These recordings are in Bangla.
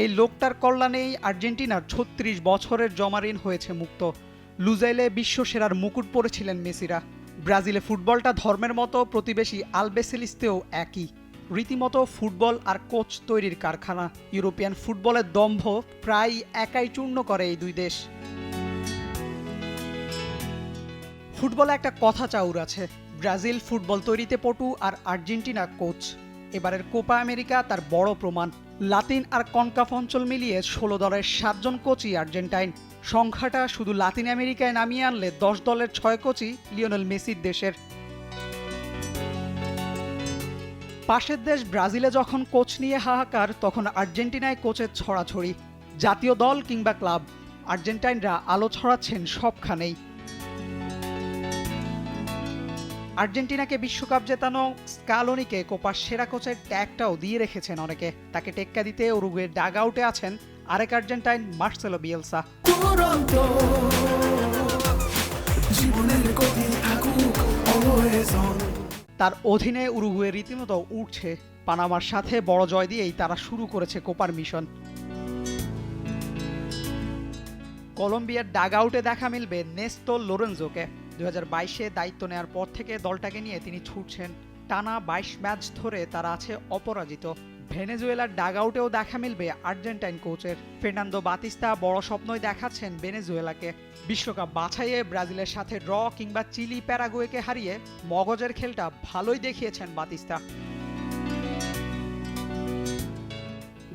এই লোকটার কল্যাণেই আর্জেন্টিনার ছত্রিশ বছরের জমাঋণ হয়েছে মুক্ত। লুজাইলে বিশ্বসেরার মুকুট পরেছিলেন মেসিরা। ব্রাজিলে ফুটবলটা ধর্মের মতো, প্রতিবেশী আলবেসেলিস্তেও একই। রীতিমতো ফুটবল আর কোচ তৈরির কারখানা। ইউরোপিয়ান ফুটবলের দম্ভ প্রায় একাই চূর্ণ করে এই দুই দেশ। ফুটবলে একটা কথা চাউর আছে। ব্রাজিল ফুটবল তৈরিতে পটু আর আর্জেন্টিনা কোচ। এবারের কোপা আমেরিকা, তার বড় প্রমাণ, লাতিন আর কনকাফ অঞ্চল মিলিয়ে ষোলো দলের সাতজন কোচই আর্জেন্টাইন। সংখ্যাটা শুধু লাতিন আমেরিকায় নামিয়ে আনলে দশ দলের ছয় কোচই লিওনেল মেসির দেশের। পাশের দেশ ব্রাজিলে যখন কোচ নিয়ে হাহাকার, তখন আর্জেন্টিনায় কোচের ছড়াছড়ি, জাতীয় দল কিংবা ক্লাব। আর্জেন্টাইনরা আলো ছড়াচ্ছেন সবখানেই। আর্জেন্টিনাকে বিশ্বকাপ জেতানো স্কালোনিকে কোপার সেরা কোচের ট্যাগটাও দিয়ে রেখেছেন অনেকে। তাকে টেক্কা দিতে উরুগুয়ের ডাগ আউটে আছেন আরেক আর্জেন্টাইন মার্সেলো বিয়েলসা। তার অধীনে উরুগুয়ে রীতিমতো উঠছে পানামার সাথে বড় জয় দিয়েই তারা শুরু করেছে কোপার মিশন। কলম্বিয়ার ডাগ আউটে দেখা মিলবে নেস্তো লোরেনজোকে। দু বাইশে দায়িত্ব নেওয়ার পর থেকে দলটাকে নিয়ে তিনি ছুটছেন। টানা বাইশ ম্যাচ ধরে তারা আছে অপরাজিত। ভেনেজুয়েলার ডাগ আউটেও দেখা মিলবে আর্জেন্টাইন কোচের। ফের্নান্দো বাতিস্তা বড় স্বপ্নই দেখাচ্ছেন ভেনেজুয়েলাকে। বিশ্বকাপ বাছাইয়ে ব্রাজিলের সাথে ড্র কিংবা চিলি প্যারাগুয়েকে হারিয়ে মগজের খেলটা ভালোই দেখিয়েছেন বাতিস্তা।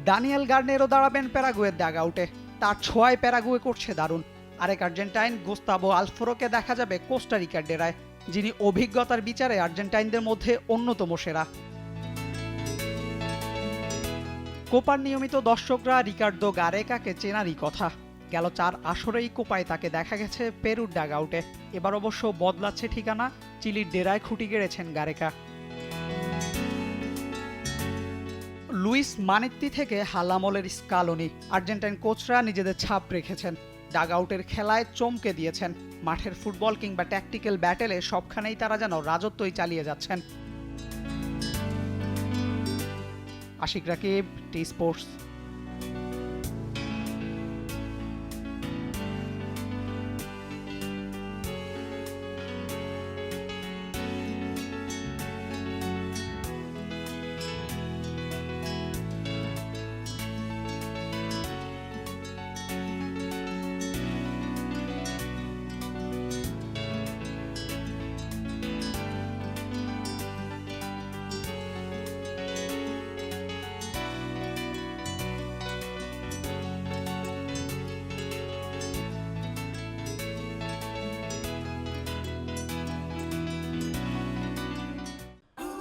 ডানিয়েল গার্নেরও দাঁড়াবেন প্যারাগুয়ের ডাগ আউটে তার ছোঁয়ায় প্যারাগুয়ে করছে দারুণ। আরেক আর্জেন্টাইন গোস্তাবো আলফোরোকে দেখা যাবে কোস্টারিকার ডেরায় যিনি অভিজ্ঞতার বিচারে আর্জেন্টাইনদের মধ্যে অন্যতম সেরা। কোপার নিয়মিত দর্শকরা রিকার্ডো গারেকাকে চেনারই কথা। গেল চার আসরেই কোপায় তাকে দেখা গেছে পেরুর ডাগ আউটে এবার অবশ্য বদলাচ্ছে ঠিকানা, চিলির ডেরায় খুঁটি গেড়েছেন গারেকা। লুইস মানেত্তি থেকে হালামলের স্কালোনি, আর্জেন্টাইন কোচরা নিজেদের ছাপ রেখেছেন। ডাগ আউটের খেলায় চমকে দিয়েছেন। মাঠের ফুটবল কিংবা ট্যাকটিক্যাল ব্যাটেলে সবখানেই তারা যেন রাজত্বই চালিয়ে যাচ্ছেন। Ashik Rakib T Sports